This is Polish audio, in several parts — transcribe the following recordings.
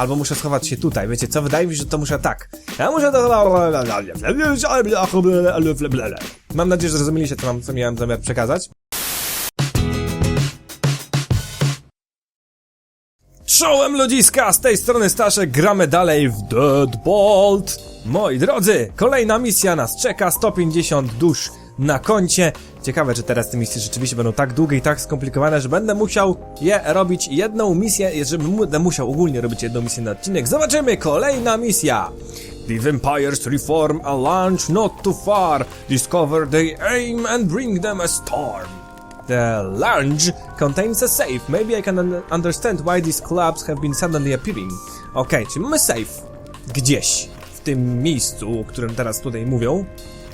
Albo muszę schować się tutaj, wiecie co? Wydaje mi się, że to muszę tak. Ja muszę. Mam nadzieję, że zrozumieliście, co, mam, co miałem zamiar przekazać. Czołem ludziska, z tej strony Staszek, gramy dalej w Deadbolt. Moi drodzy, kolejna misja nas czeka, 150 dusz na koncie. Ciekawe, czy teraz te misje rzeczywiście będą tak długie i tak skomplikowane, że będę musiał je robić jedną misję, że będę musiał ogólnie robić jedną misję na odcinek. Zobaczymy, kolejna misja. The vampires reform a launch not too far. Discover their aim and bring them a storm. The lounge contains a safe. Maybe I can un understand why these clubs have been suddenly appearing. Okej, czyli mamy safe. Gdzieś. W tym miejscu, o którym teraz tutaj mówią.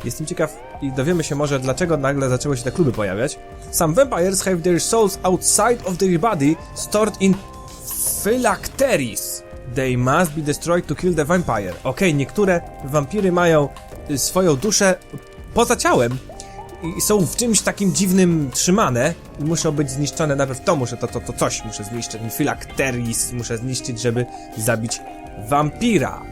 Jestem ciekaw i dowiemy się może dlaczego nagle zaczęły się te kluby pojawiać. Some vampires have their souls outside of their body stored in phylacteries. They must be destroyed to kill the vampire. Okej, niektóre wampiry mają y, swoją duszę poza ciałem i są w czymś takim dziwnym trzymane i muszą być zniszczone. Najpierw to muszę, to, to, to coś muszę zniszczyć. Phylacteries muszę zniszczyć, żeby zabić wampira.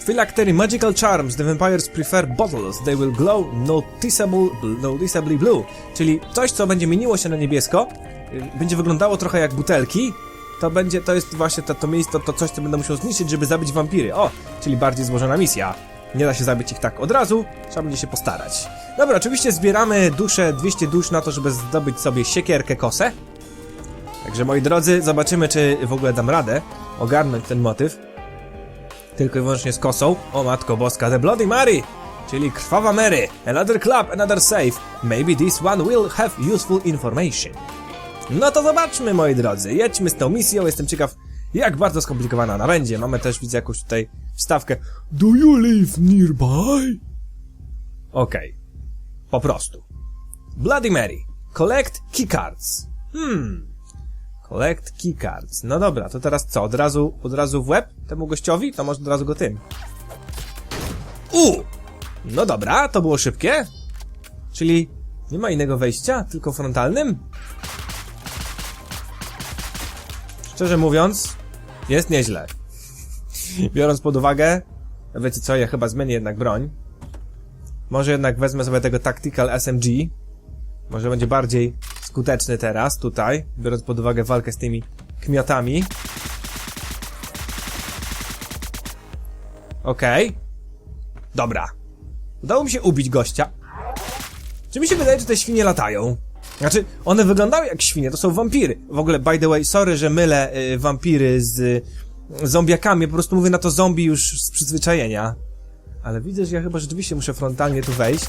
Phylactery magical charms. The vampires prefer bottles. They will glow noticeable, noticeably blue. Czyli coś, co będzie mieniło się na niebiesko, y, będzie wyglądało trochę jak butelki. To będzie, to jest właśnie to, to miejsce, to, to coś, co będę musiał zniszczyć, żeby zabić wampiry. O, czyli bardziej złożona misja. Nie da się zabić ich tak od razu, trzeba będzie się postarać. Dobra, oczywiście zbieramy dusze, 200 dusz na to, żeby zdobyć sobie siekierkę kosę. Także moi drodzy, zobaczymy, czy w ogóle dam radę ogarnąć ten motyw. Tylko i wyłącznie z kosą. O matko boska, The Bloody Mary! Czyli krwawa Mary. Another club, another safe. Maybe this one will have useful information. No to zobaczmy, moi drodzy. Jedźmy z tą misją, jestem ciekaw, jak bardzo skomplikowana ona będzie. Mamy też, widzę, jakąś tutaj wstawkę. Do you live nearby? Okej. Po prostu. Bloody Mary. Collect keycards. Hmm. Collect keycards. No dobra, to teraz co? Od razu, od razu w łeb temu gościowi? To może od razu go tym. U! No dobra, to było szybkie. Czyli nie ma innego wejścia, tylko frontalnym? Szczerze mówiąc, jest nieźle. Biorąc pod uwagę, wiecie co, ja chyba zmienię jednak broń. Może jednak wezmę sobie tego Tactical SMG. Może będzie bardziej skuteczny teraz, tutaj, biorąc pod uwagę walkę z tymi kmiotami. Okej. Okay. Dobra. Udało mi się ubić gościa. Czy mi się wydaje, że te świnie latają? Znaczy, one wyglądały jak świnie, to są wampiry. W ogóle, by the way, sorry, że mylę y, wampiry z y, zombiakami, po prostu mówię na to zombie już z przyzwyczajenia. Ale widzę, że ja chyba rzeczywiście muszę frontalnie tu wejść.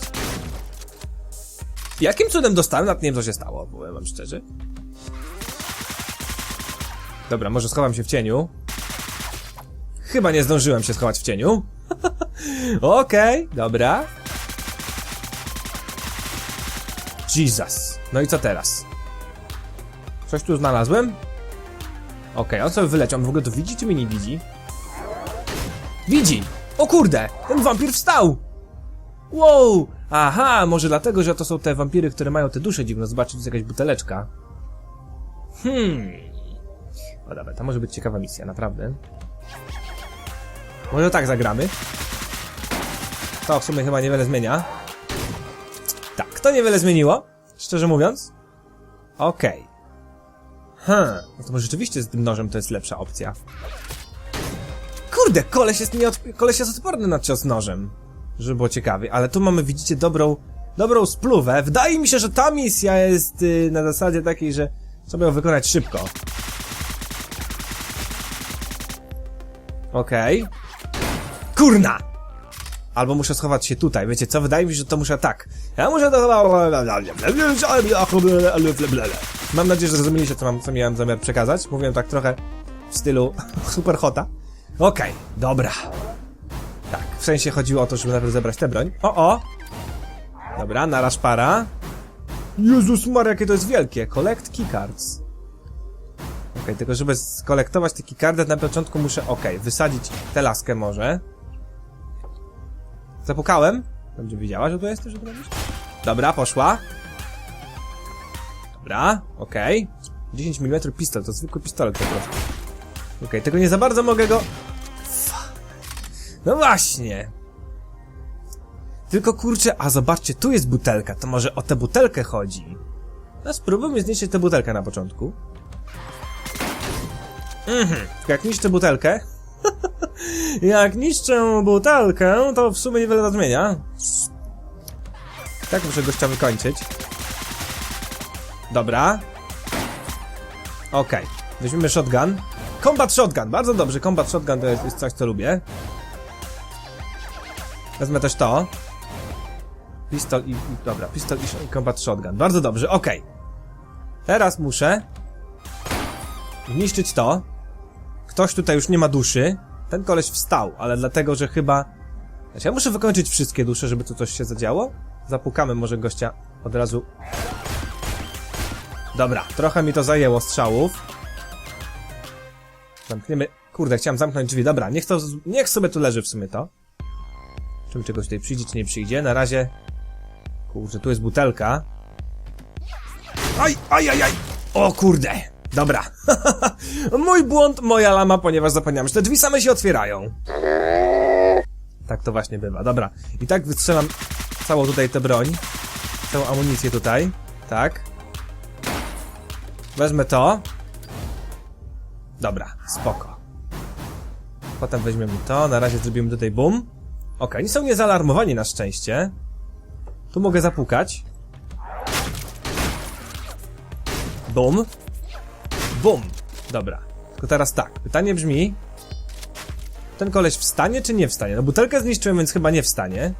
Jakim cudem dostałem? Nawet nie wiem, co się stało, powiem wam szczerze. Dobra, może schowam się w cieniu. Chyba nie zdążyłem się schować w cieniu. Okej, okay, dobra. Jesus. No i co teraz? Coś tu znalazłem? Okej, okay, on sobie wyleciał. On w ogóle to widzi, czy mnie nie widzi? Widzi! O kurde! Ten wampir wstał! Wow! Aha, może dlatego, że to są te wampiry, które mają te dusze dziwne. Zobaczcie, tu jest jakaś buteleczka. Hmm. O dobra, to może być ciekawa misja, naprawdę. Może tak zagramy. To w sumie chyba niewiele zmienia. Tak, to niewiele zmieniło, szczerze mówiąc. Okej. Okay. Hmm, no to może rzeczywiście z tym nożem to jest lepsza opcja. Kurde, koleś jest, nieod... koleś jest odporny na cios nożem. Żeby było ciekawie, ale tu mamy, widzicie, dobrą, dobrą spluwę. Wydaje mi się, że ta misja jest yy, na zasadzie takiej, że trzeba ją wykonać szybko. Okej. Okay. Kurna! Albo muszę schować się tutaj, wiecie co? Wydaje mi się, że to muszę tak. Ja muszę to... Mam nadzieję, że zrozumieliście, co, mam, co miałem zamiar przekazać. Mówiłem tak trochę w stylu super hota. Okej, okay, dobra. W sensie chodziło o to, żeby najpierw zebrać tę broń. O, o! Dobra, naraż para. Jezus Maria, jakie to jest wielkie. Collect keycards. Okej, okay, tylko żeby skolektować te keycardy, na początku muszę, okej, okay, wysadzić tę laskę może. Zapukałem. Będzie wiedziała, że tu jesteś, że tu robisz? Dobra, poszła. Dobra, okej. Okay. 10 mm pistol, to zwykły pistolet po prostu. Okej, tego nie za bardzo mogę go... No właśnie. Tylko kurczę, a zobaczcie, tu jest butelka, to może o tę butelkę chodzi. No spróbujmy zniszczyć tę butelkę na początku. Mhm, jak niszczę butelkę... jak niszczę butelkę, to w sumie niewiele to zmienia. Tak muszę gościa wykończyć. Dobra. Okej, weźmiemy shotgun. Combat shotgun, bardzo dobrze, combat shotgun to jest, jest coś, co lubię. Wezmę też to. Pistol i, dobra, pistol i, i combat shotgun, bardzo dobrze, okej. Teraz muszę zniszczyć to. Ktoś tutaj już nie ma duszy. Ten koleś wstał, ale dlatego, że chyba... Znaczy, ja muszę wykończyć wszystkie dusze, żeby tu coś się zadziało. Zapukamy może gościa od razu. Dobra, trochę mi to zajęło strzałów. Zamkniemy... Kurde, chciałem zamknąć drzwi. Dobra, niech to... Niech sobie tu leży w sumie to. Czy mi czegoś tutaj przyjdzie, czy nie przyjdzie? Na razie... Kurczę, tu jest butelka. Aj, aj, aj, aj! O kurde! Dobra. Mój błąd, moja lama, ponieważ zapomniałem, że te drzwi same się otwierają. Tak to właśnie bywa. Dobra. I tak wystrzelam całą tutaj tę broń. Całą amunicję tutaj. Tak. Wezmę to. Dobra, spoko. Potem weźmiemy to, na razie zrobimy tutaj boom. Okej, nie są niezalarmowani na szczęście. Tu mogę zapukać. Bum. Bum. Dobra. Tylko teraz tak. Pytanie brzmi... Ten koleś wstanie czy nie wstanie? No butelkę zniszczyłem, więc chyba nie wstanie.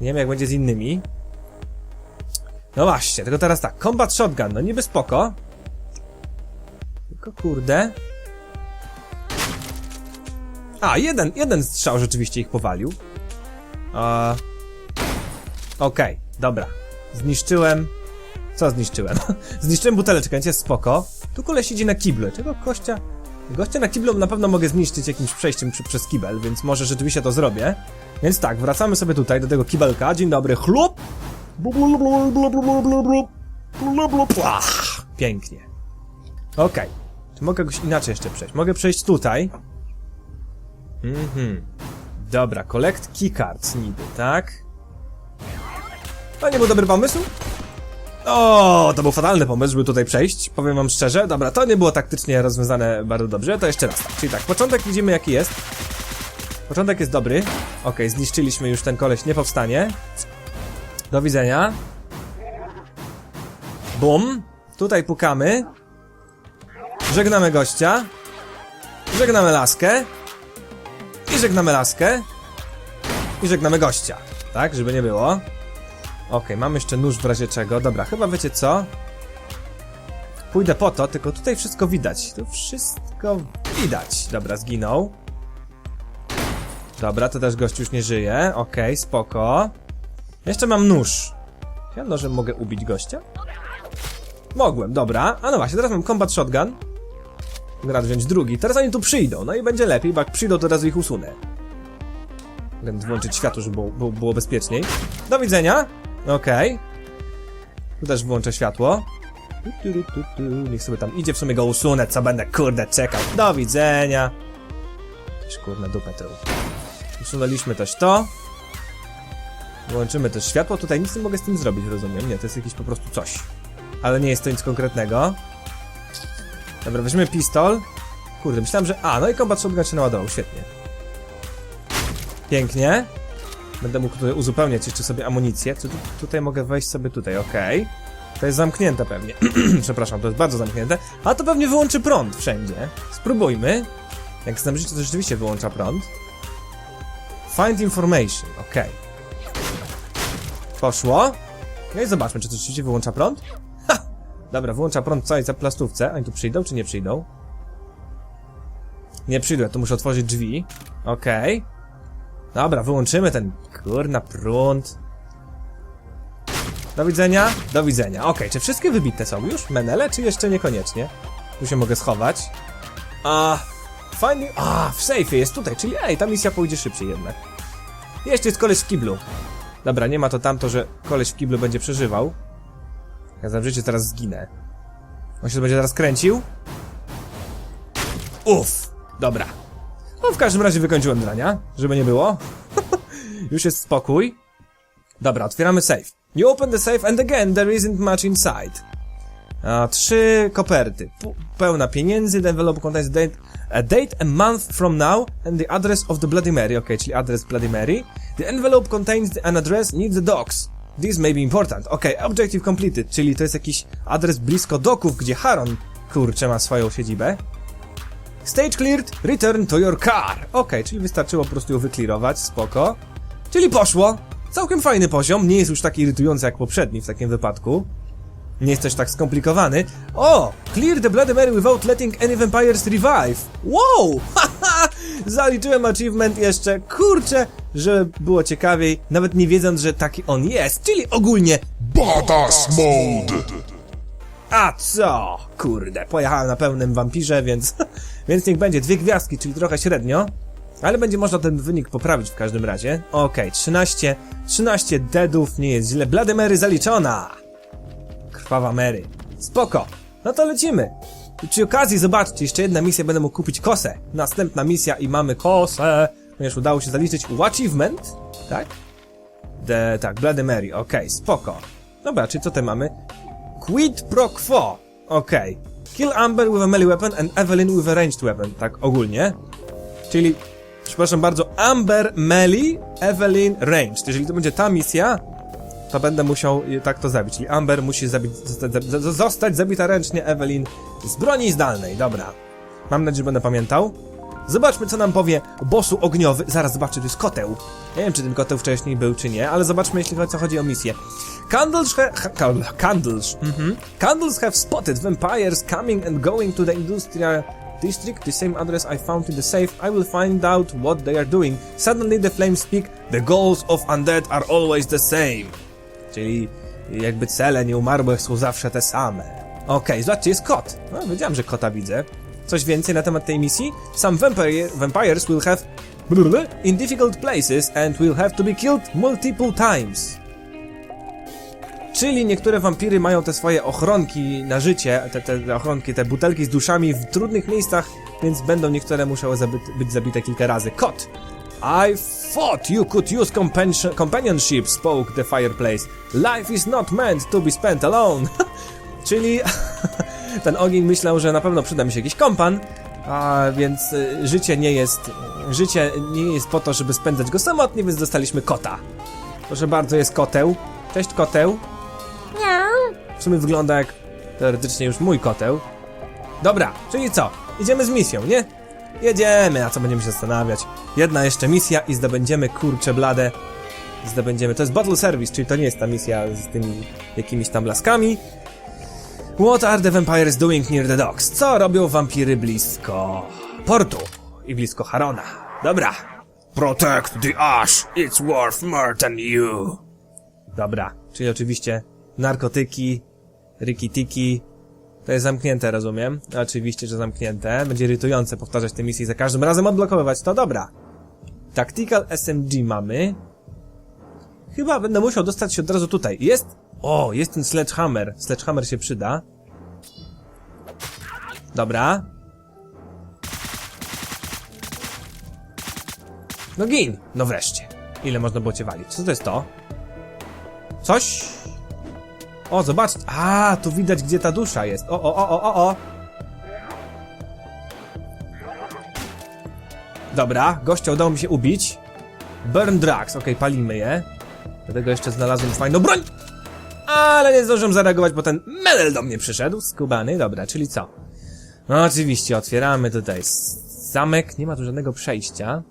Nie wiem jak będzie z innymi. No właśnie, tylko teraz tak. Combat shotgun, no niby spoko. Tylko kurde... A, jeden, jeden strzał rzeczywiście ich powalił. A... Okej, dobra. Zniszczyłem... Co zniszczyłem? zniszczyłem buteleczkę, więc jest spoko. Tu koleś idzie na kiblu. Czego gościa... Gościa na kiblu na pewno mogę zniszczyć jakimś przejściem przy, przez kibel, więc może rzeczywiście to zrobię. Więc tak, wracamy sobie tutaj do tego kibelka. Dzień dobry, chlup! Pięknie. Okej. Czy mogę jakoś inaczej jeszcze przejść? Mogę przejść tutaj. Mhm. Dobra, collect keycards niby, tak? To nie był dobry pomysł? O, to był fatalny pomysł, żeby tutaj przejść, powiem wam szczerze. Dobra, to nie było taktycznie rozwiązane bardzo dobrze, to jeszcze raz. Czyli tak, początek widzimy jaki jest. Początek jest dobry. Okej, zniszczyliśmy już ten koleś, nie powstanie. Do widzenia. Bum. Tutaj pukamy. Żegnamy gościa. Żegnamy laskę. Żegnamy laskę. I żegnamy gościa. Tak, żeby nie było. Okej, mamy jeszcze nóż w razie czego. Dobra, chyba wiecie co? Pójdę po to, tylko tutaj wszystko widać. Tu wszystko widać. Dobra, zginął. Dobra, to też gość już nie żyje. Okej, spoko. Jeszcze mam nóż. Ja nożem mogę ubić gościa? Mogłem, dobra. A no właśnie, teraz mam combat shotgun. Mogę wziąć drugi. Teraz oni tu przyjdą, no i będzie lepiej, bo jak przyjdą, to teraz ich usunę. Mogę włączyć światło, żeby było, było, było bezpieczniej. Do widzenia. Okej. Tu też włączę światło. Tu, tu, tu, tu. Niech sobie tam idzie, w sumie go usunę, co będę, kurde, czekał. Do widzenia. Też kurde, dupę tył. Usunęliśmy też to. Włączymy też światło. Tutaj nic nie mogę z tym zrobić, rozumiem. Nie, to jest jakiś po prostu coś. Ale nie jest to nic konkretnego. Dobra, weźmiemy pistol. Kurde, myślałem, że... A, no i combat shotgun się naładował, świetnie. Pięknie. Będę mógł tutaj uzupełniać jeszcze sobie amunicję. Tu, tutaj mogę wejść sobie tutaj, okej. To jest zamknięte pewnie. Przepraszam, to jest bardzo zamknięte. A to pewnie wyłączy prąd wszędzie. Spróbujmy. Jak znam życie, to rzeczywiście wyłącza prąd. Find information, okej. Poszło. No i zobaczmy, czy to rzeczywiście wyłącza prąd. Dobra, wyłącza prąd w całej plastówce. Oni tu przyjdą, czy nie przyjdą? Nie przyjdą, ja tu muszę otworzyć drzwi. Okej. Dobra, wyłączymy ten kurna prąd. Do widzenia, do widzenia. Okej, czy wszystkie wybite są już? Menele, czy jeszcze niekoniecznie? Tu się mogę schować. A, fajnie. A, w sejfie jest tutaj, czyli ej, ta misja pójdzie szybciej jednak. Jeszcze jest koleś w kiblu. Dobra, nie ma to tamto, że koleś w kiblu będzie przeżywał. Ja za życie teraz zginę. On się będzie teraz kręcił. Uff, dobra. No w każdym razie wykończyłem drania, żeby nie było. Już jest spokój. Dobra, otwieramy safe. You open the safe and again there isn't much inside. A, trzy koperty. Pu- pełna pieniędzy. The envelope contains a date, a date a month from now and the address of the Bloody Mary. Ok, czyli adres Bloody Mary. The envelope contains an address near the docks. This may be important. Ok, objective completed, czyli to jest jakiś adres blisko doków, gdzie Haron, kurczę, ma swoją siedzibę. Stage cleared, return to your car. Ok, czyli wystarczyło po prostu ją wyklirować, spoko. Czyli poszło. Całkiem fajny poziom, nie jest już taki irytujący jak poprzedni w takim wypadku. Nie jest też tak skomplikowany. O! Clear the Bloody Mary without letting any vampires revive. Wow! Haha! Zaliczyłem achievement jeszcze, kurczę, żeby było ciekawiej, nawet nie wiedząc, że taki on jest, czyli ogólnie Badass Mode! a co? Kurde, pojechałem na pełnym wampirze, więc, więc niech będzie dwie gwiazdki, czyli trochę średnio. Ale będzie można ten wynik poprawić w każdym razie. Okej, 13, 13 deadów, nie jest źle. Blady Mary zaliczona! Krwawa Mary. Spoko. No to lecimy. Przy okazji, zobaczcie, jeszcze jedna misja, będę mógł kupić kosę. Następna misja i mamy kosę, ponieważ udało się zaliczyć achievement, tak? The, tak, Bloody Mary, okej, spoko. Dobra, czyli co tutaj mamy? Quid pro quo. Okej. Kill Amber with a melee weapon and Evelyn with a ranged weapon. Tak ogólnie. Czyli, przepraszam bardzo, Amber melee, Evelyn ranged. Jeżeli to będzie ta misja, to będę musiał y, tak to zabić. Czyli Amber musi zabić, zostać, za- za- zostać zabita ręcznie Evelyn z broni zdalnej. Dobra. Mam nadzieję, że będę pamiętał. Zobaczmy, co nam powie bossu ogniowy. Zaraz zobaczę, to jest koteł. Nie wiem, czy ten koteł wcześniej był, czy nie, ale zobaczmy, jeśli chodzi, co chodzi o misję. Candles have... Ha, ca- candles. Mhm. Candles have spotted vampires coming and going to the industrial district, the same address I found in the safe. I will find out what they are doing. Suddenly the flames speak. The goals of undead are always the same. Czyli jakby cele nieumarłych są zawsze te same. Okej, zobaczcie, jest kot. No, wiedziałem, że kota widzę. Coś więcej na temat tej misji? Some vampire, vampires will have in difficult places and will have to be killed multiple times. Czyli niektóre wampiry mają te swoje ochronki na życie, te, te ochronki, te butelki z duszami w trudnych miejscach, więc będą niektóre musiały zabyt, być zabite kilka razy. Kot! I thought you could use compan- companionship, spoke the fireplace. Life is not meant to be spent alone. Czyli ten ogień myślał, że na pewno przyda mi się jakiś kompan, a więc y, życie nie jest, życie nie jest po to, żeby spędzać go samotnie, więc dostaliśmy kota. Proszę bardzo, jest koteł. Cześć koteł. W sumie wygląda jak teoretycznie już mój koteł. Dobra, czyli co? Idziemy z misją, nie? Jedziemy, a co będziemy się zastanawiać? Jedna jeszcze misja i zdobędziemy kurcze blade. Zdobędziemy. To jest Bottle Service, czyli to nie jest ta misja z tymi jakimiś tam blaskami. What are the vampires doing near the docks? Co robią wampiry blisko portu i blisko Harona? Dobra. Protect the ash, it's worth more than you. Dobra, czyli oczywiście narkotyki, rikitiki. To jest zamknięte, rozumiem? Oczywiście, że zamknięte. Będzie irytujące powtarzać te misje i za każdym razem odblokowywać to. Dobra. Tactical SMG mamy. Chyba będę musiał dostać się od razu tutaj. Jest... O, jest ten sledgehammer. Sledgehammer się przyda. Dobra. No gin! No wreszcie. Ile można było cię walić? Co to jest to? Coś? O, zobacz. A, tu widać, gdzie ta dusza jest. O, o, o, o, o, o. Dobra, gościa udało mi się ubić. Burn drugs, okej, palimy je. Dlatego jeszcze znalazłem fajną broń. Ale nie zdążyłem zareagować, bo ten medal do mnie przyszedł. Skubany, dobra, czyli co? No oczywiście, otwieramy tutaj zamek. Nie ma tu żadnego przejścia.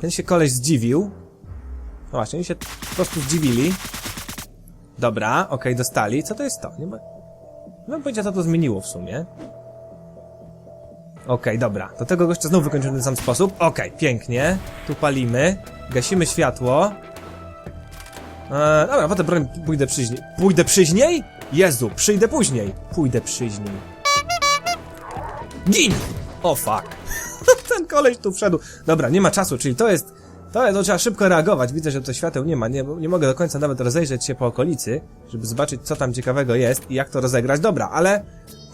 Ten się koleś zdziwił. No właśnie, oni się po prostu zdziwili. Dobra, okej, dostali. Co to jest to? Nie ma... Nie mam pojęcia, co to zmieniło w sumie. Okej, dobra. Do tego gościa znowu wykończymy w ten sam sposób. Okej, pięknie. Tu palimy. Gasimy światło. Eee, dobra, potem broń pójdę przyźniej. Pójdę przyźniej? Jezu, przyjdę później. Pójdę przyźniej. Gin! O fuck. Ten koleś tu wszedł. Dobra, nie ma czasu, czyli to jest To, to trzeba szybko reagować. Widzę, że to świateł nie ma. Nie, nie mogę do końca nawet rozejrzeć się po okolicy, żeby zobaczyć, co tam ciekawego jest i jak to rozegrać. Dobra, ale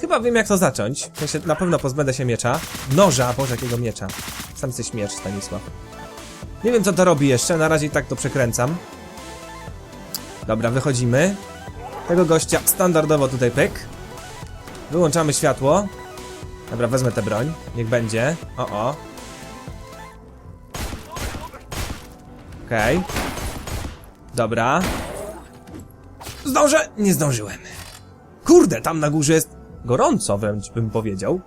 chyba wiem, jak to zacząć. Sensie, na pewno pozbędę się miecza. Noża, boże, jakiego miecza. Sam jesteś miecz, Stanisław. Nie wiem, co to robi jeszcze. Na razie i tak to przekręcam. Dobra, wychodzimy. Tego gościa standardowo tutaj pyk. Wyłączamy światło. Dobra, wezmę tę broń. Niech będzie. O, o. Okej. Dobra. Zdążę! Nie zdążyłem. Kurde, tam na górze jest gorąco, wręcz bym powiedział.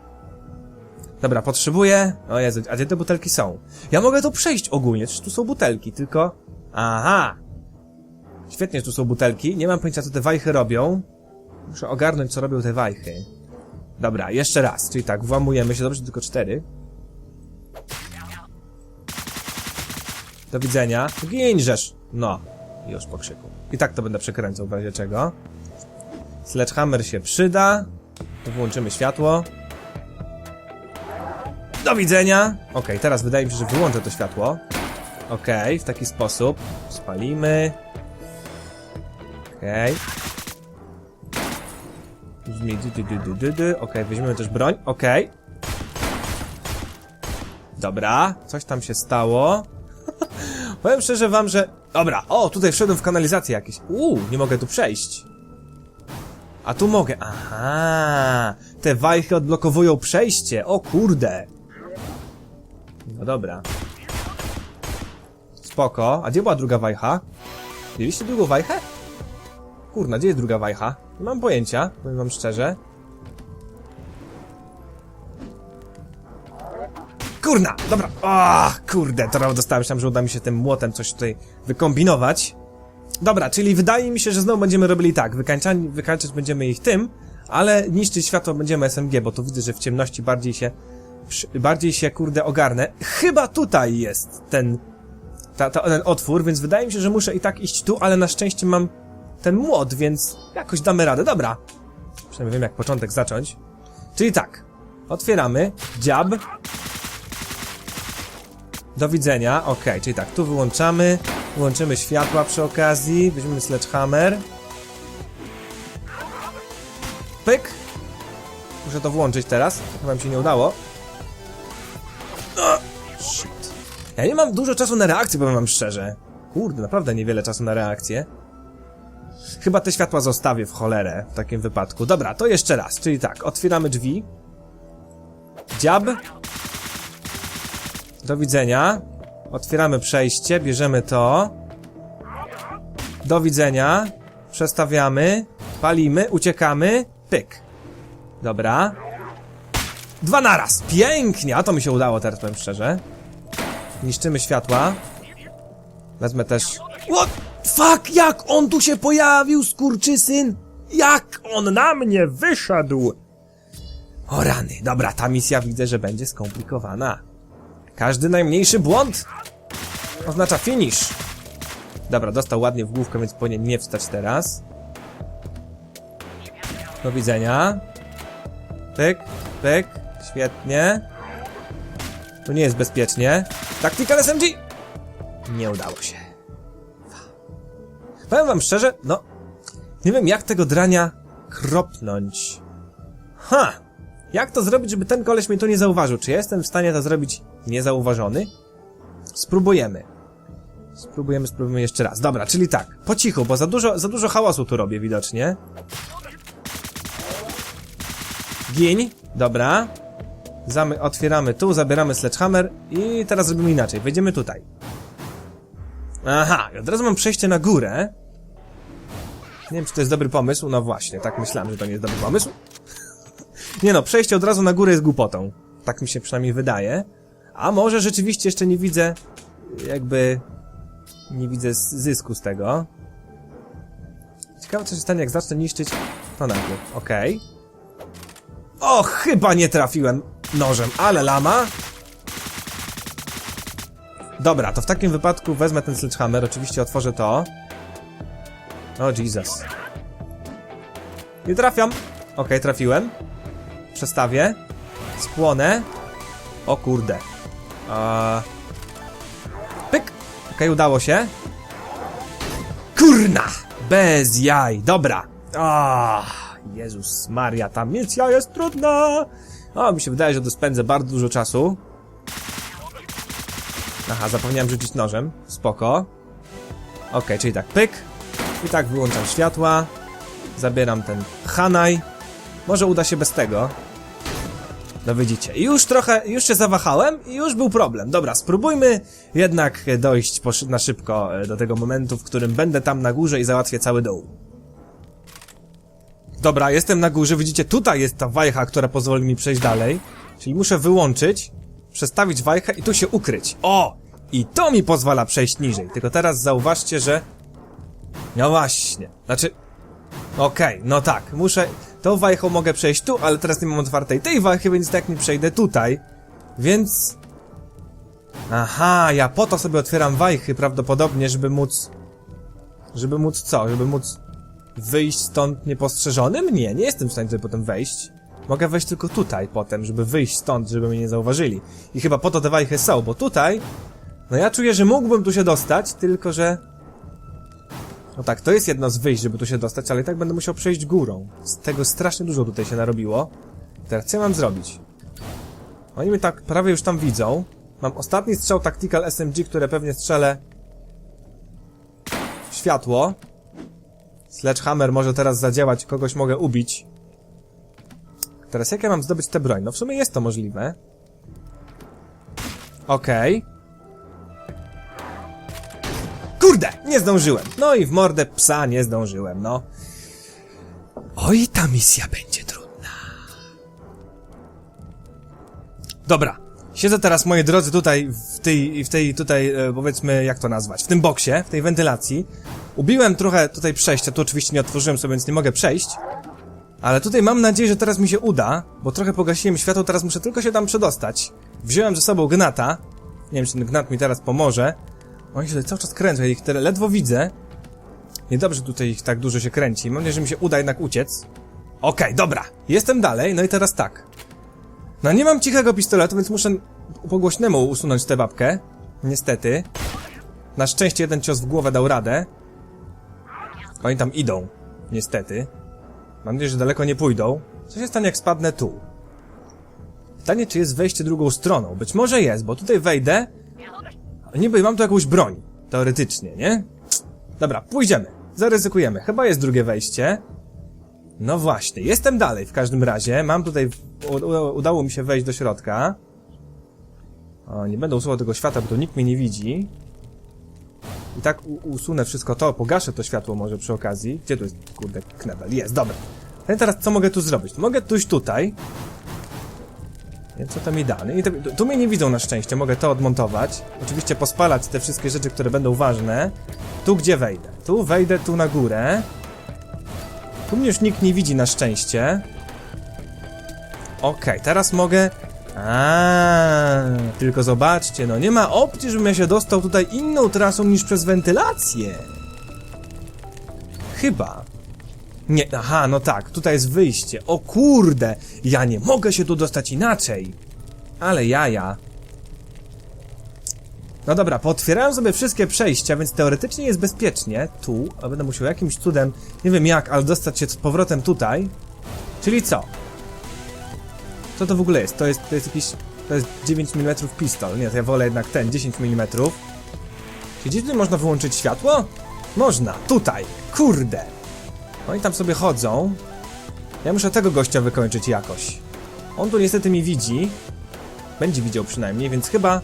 Dobra, potrzebuję... O Jezu, a gdzie te butelki są? Ja mogę to przejść ogólnie, czy tu są butelki, tylko... Aha! Świetnie, że tu są butelki. Nie mam pojęcia, co te wajchy robią. Muszę ogarnąć, co robią te wajchy. Dobra, jeszcze raz. Czyli tak, włamujemy się. Dobrze, tylko cztery. Do widzenia. Ginżesz! No. Już po krzyku. I tak to będę przekręcał w razie czego. Sledgehammer się przyda. Włączymy światło. Do widzenia! Okej, teraz wydaje mi się, że wyłączę to światło. Okej, w taki sposób. Spalimy. Okej. Dy. Okej, weźmiemy też broń. Okej. Dobra, coś tam się stało. Powiem szczerze wam, że... Dobra, o, tutaj wszedłem w kanalizację jakieś. Uuu, nie mogę tu przejść. A tu mogę. Aha, te wajchy odblokowują przejście. O kurde. No dobra. Spoko. A gdzie była druga wajcha? Mieliście drugą wajchę? Kurna, gdzie jest druga wajcha? Nie mam pojęcia, powiem wam szczerze. Kurna, dobra. O, kurde, teraz dostałem się że uda mi się tym młotem coś tutaj wykombinować. Dobra, czyli wydaje mi się, że znowu będziemy robili tak. Wykańczać, wykańczać będziemy ich tym, ale niszczyć światło będziemy SMG, bo tu widzę, że w ciemności bardziej się, bardziej się, kurde, ogarnę. Chyba tutaj jest ten, ta, ta, ten otwór, więc wydaje mi się, że muszę i tak iść tu, ale na szczęście mam ten młot, więc jakoś damy radę. Dobra. Przynajmniej wiem, jak początek zacząć. Czyli tak. Otwieramy. Dziab. Do widzenia. Okej, czyli tak, tu wyłączamy. Wyłączymy światła przy okazji. Weźmiemy sledgehammer. Pyk. Muszę to włączyć teraz. Chyba mi się nie udało. O, shit. Ja nie mam dużo czasu na reakcję, powiem wam szczerze. Kurde, naprawdę niewiele czasu na reakcję. Chyba te światła zostawię w cholerę w takim wypadku. Dobra, to jeszcze raz. Czyli tak, otwieramy drzwi. Dziab. Do widzenia. Otwieramy przejście, bierzemy to. Do widzenia. Przestawiamy. Palimy, uciekamy. Pyk. Dobra. Dwa naraz. Pięknie, a to mi się udało teraz, powiem szczerze. Niszczymy światła. Wezmę też... What? Fuck, jak on tu się pojawił, skurczysyn? Jak on na mnie wyszedł? O rany, dobra, ta misja widzę, że będzie skomplikowana. Każdy najmniejszy błąd oznacza finish. Dobra, dostał ładnie w główkę, więc powinien nie wstać teraz. Do widzenia. Pyk, pyk, świetnie. Tu nie jest bezpiecznie. Tactical SMG! Nie udało się. Powiem wam szczerze, no... Nie wiem jak tego drania kropnąć. Ha! Jak to zrobić, żeby ten koleś mnie tu nie zauważył? Czy jestem w stanie to zrobić niezauważony? Spróbujemy. Spróbujemy, spróbujemy jeszcze raz. Dobra, czyli tak, po cichu, bo za dużo, za dużo hałasu tu robię widocznie. Gień, dobra. Zamy otwieramy tu, zabieramy sledgehammer i teraz zrobimy inaczej. Wejdziemy tutaj. Aha, od razu mam przejście na górę. Nie wiem, czy to jest dobry pomysł. No właśnie, tak myślałem, że to nie jest dobry pomysł. nie no, przejście od razu na górę jest głupotą. Tak mi się przynajmniej wydaje. A może rzeczywiście jeszcze nie widzę, jakby... Nie widzę zysku z tego. Ciekawe, co się stanie, jak zacznę niszczyć... To najpierw, okej. O, chyba nie trafiłem nożem, ale lama. Dobra, to w takim wypadku wezmę ten sledgehammer, oczywiście otworzę to. O Jesus. Nie trafiam. Okej, trafiłem. Przestawię. Spłonę. O kurde. A... Pyk. Okej, udało się. Kurna! Bez jaj, dobra. Ah, Jezus Maria, ta misja jest trudna. O, mi się wydaje, że tu spędzę bardzo dużo czasu. Aha, zapomniałem rzucić nożem. Spoko. Okej, czyli tak, pyk. I tak wyłączam światła. Zabieram ten Hanaj. Może uda się bez tego. No widzicie, już trochę, już się zawahałem i już był problem. Dobra, spróbujmy jednak dojść na szybko e, do tego momentu, w którym będę tam na górze i załatwię cały dół. Dobra, jestem na górze, widzicie, tutaj jest ta wajcha, która pozwoli mi przejść dalej. Czyli muszę wyłączyć, przestawić wajchę i tu się ukryć. O! I to mi pozwala przejść niżej. Tylko teraz zauważcie, że... No właśnie, znaczy... Okej, no tak, muszę... Tą wajchą mogę przejść tu, ale teraz nie mam otwartej tej wajchy, więc tak nie przejdę tutaj. Więc... Aha, ja po to sobie otwieram wajchy prawdopodobnie, żeby móc... Żeby móc co? Żeby móc wyjść stąd niepostrzeżonym? Nie, nie jestem w stanie tutaj potem wejść. Mogę wejść tylko tutaj potem, żeby wyjść stąd, żeby mnie nie zauważyli. I chyba po to te wajchy są, bo tutaj... No ja czuję, że mógłbym tu się dostać, tylko że... No tak, to jest jedno z wyjść, żeby tu się dostać, ale i tak będę musiał przejść górą. Z tego strasznie dużo tutaj się narobiło. Teraz co ja mam zrobić? Oni mnie tak prawie już tam widzą. Mam ostatni strzał Tactical SMG, które pewnie strzelę... Światło. Sledgehammer może teraz zadziałać, kogoś mogę ubić. Teraz jak ja mam zdobyć tę broń? No w sumie jest to możliwe. Okej. Kurde, nie zdążyłem. No i w mordę psa nie zdążyłem, no. Oj, ta misja będzie trudna. Dobra. Siedzę teraz, moi drodzy, tutaj w tej, w tej tutaj, e, powiedzmy, jak to nazwać, w tym boksie, w tej wentylacji. Ubiłem trochę tutaj przejścia, tu oczywiście nie otworzyłem sobie, więc nie mogę przejść. Ale tutaj mam nadzieję, że teraz mi się uda, bo trochę pogasiłem światło, teraz muszę tylko się tam przedostać. Wziąłem ze sobą gnata. Nie wiem, czy ten gnat mi teraz pomoże. Oni się cały czas kręcą, ja ich tyle ledwo widzę. Niedobrze tutaj ich tak dużo się kręci. Mam nadzieję, że mi się uda jednak uciec. Okej, dobra. Jestem dalej, no i teraz tak. No nie mam cichego pistoletu, więc muszę po głośnemu usunąć tę babkę. Niestety. Na szczęście jeden cios w głowę dał radę. Oni tam idą. Niestety. Mam nadzieję, że daleko nie pójdą. Co się stanie, jak spadnę tu? Pytanie, czy jest wejście drugą stroną? Być może jest, bo tutaj wejdę. Niby mam tu jakąś broń. Teoretycznie, nie? Dobra, pójdziemy. Zaryzykujemy. Chyba jest drugie wejście. No właśnie, jestem dalej w każdym razie. Mam tutaj... Udało mi się wejść do środka. O, nie będę usuwał tego światła, bo tu nikt mnie nie widzi. I tak usunę wszystko to, pogaszę to światło może przy okazji. Gdzie tu jest, kurde, knebel? Jest, dobra. No i teraz co mogę tu zrobić? Mogę tuś tutaj. Co to mi da? No i to, tu mnie nie widzą na szczęście, mogę to odmontować. Oczywiście pospalać te wszystkie rzeczy, które będą ważne. Tu gdzie wejdę? Tu wejdę, tu na górę. Tu mnie już nikt nie widzi na szczęście. Okej, teraz mogę... A, tylko zobaczcie, no nie ma opcji, żebym ja się dostał tutaj inną trasą niż przez wentylację. Chyba. Nie, aha, no tak, tutaj jest wyjście. O kurde, ja nie mogę się tu dostać inaczej. Ale jaja. No dobra, pootwierałem sobie wszystkie przejścia, więc teoretycznie jest bezpiecznie. Tu, a będę musiał jakimś cudem, nie wiem jak, ale dostać się z powrotem tutaj. Czyli co? Co to w ogóle jest? To jest, to jest jakiś... To jest 9 mm pistol. Nie, to ja wolę jednak ten, 10 mm. Czy gdzieś tutaj można wyłączyć światło? Można, tutaj. Kurde. Oni tam sobie chodzą. Ja muszę tego gościa wykończyć jakoś. On tu niestety mi widzi. Będzie widział przynajmniej, więc chyba...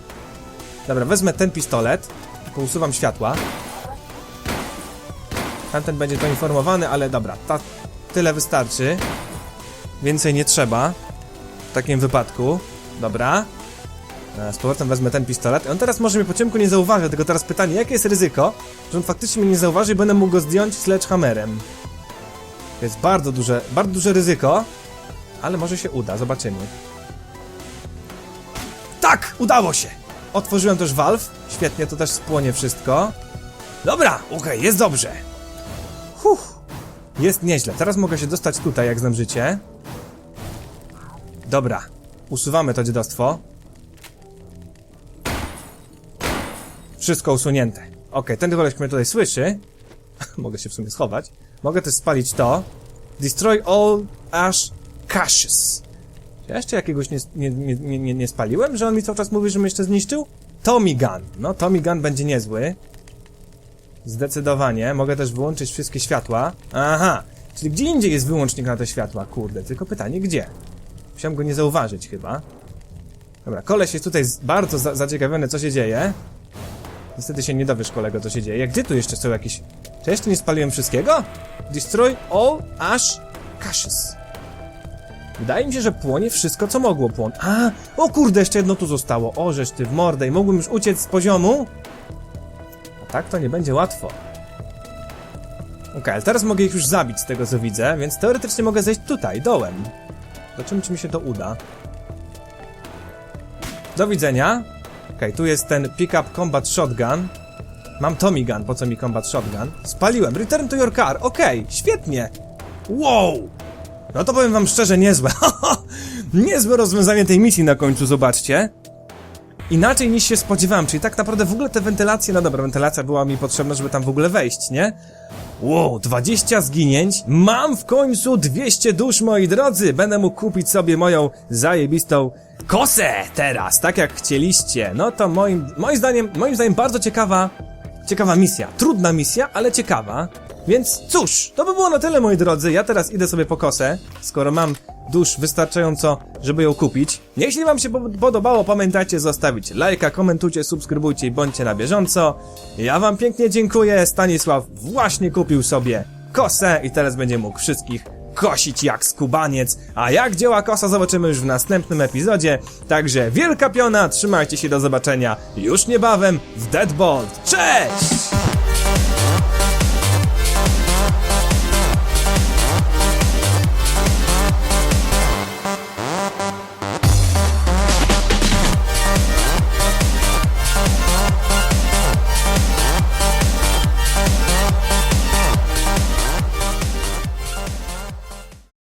Dobra, wezmę ten pistolet. Pousuwam światła. Tamten będzie poinformowany, ale dobra, ta, tyle wystarczy. Więcej nie trzeba. W takim wypadku. Dobra. E, Z powrotem wezmę ten pistolet. On teraz może mnie po ciemku nie zauważy, tylko teraz pytanie, jakie jest ryzyko, że on faktycznie mnie nie zauważy i będę mógł go zdjąć sledgehammerem. To jest bardzo duże, bardzo duże ryzyko, ale może się uda, zobaczymy. Tak! Udało się! Otworzyłem też valve, świetnie, to też spłonie wszystko. Dobra, okej, jest dobrze. Huh. Jest nieźle, teraz mogę się dostać tutaj, jak znam życie. Dobra, usuwamy to dziadostwo. Wszystko usunięte. Okej, ten koleś mnie tutaj słyszy. Mogę się w sumie schować. Mogę też spalić to. Destroy all ash caches. Czy ja jeszcze jakiegoś nie, nie, nie, nie, nie, spaliłem, że on mi cały czas mówi, że mnie jeszcze zniszczył? Tommy Gun. No, Tommy Gun będzie niezły. Zdecydowanie. Mogę też wyłączyć wszystkie światła. Aha. Czyli gdzie indziej jest wyłącznik na te światła? Kurde, tylko pytanie gdzie? Musiałem go nie zauważyć chyba. Dobra, koleś jest tutaj bardzo za zaciekawiony, co się dzieje. Niestety się nie dowiesz, kolego, co się dzieje. Gdzie tu jeszcze są jakieś... Czy jeszcze nie spaliłem wszystkiego? Destroy all ash caches. Wydaje mi się, że płonie wszystko, co mogło płonąć. A, o kurde, jeszcze jedno tu zostało. O, żeż ty w mordę i mógłbym już uciec z poziomu? A tak to nie będzie łatwo. Okej, ale teraz mogę ich już zabić z tego co widzę, więc teoretycznie mogę zejść tutaj, dołem. Zobaczymy, czy mi się to uda. Do widzenia. Okej, tu jest ten Pickup Combat Shotgun. Mam Tommy Gun, po co mi Combat Shotgun? Spaliłem. Return to your car. Okej, świetnie. Wow! No to powiem wam szczerze, niezłe. niezłe rozwiązanie tej misji na końcu, zobaczcie. Inaczej niż się spodziewałem, czyli tak naprawdę w ogóle te wentylacje, no dobra, wentylacja była mi potrzebna, żeby tam w ogóle wejść, nie? Wow, 20 zginięć, mam w końcu 200 dusz, moi drodzy, będę mógł kupić sobie moją zajebistą kosę teraz, tak jak chcieliście. No to moim, moim zdaniem, moim zdaniem bardzo ciekawa, ciekawa misja, trudna misja, ale ciekawa. Więc cóż, to by było na tyle, moi drodzy. Ja teraz idę sobie po kosę, skoro mam dusz wystarczająco, żeby ją kupić. Jeśli wam się po- podobało, pamiętajcie zostawić lajka, komentujcie, subskrybujcie i bądźcie na bieżąco. Ja wam pięknie dziękuję. Stanisław właśnie kupił sobie kosę i teraz będzie mógł wszystkich kosić jak skubaniec. A jak działa kosa zobaczymy już w następnym epizodzie. Także wielka piona, trzymajcie się do zobaczenia już niebawem w Deadbolt. Cześć!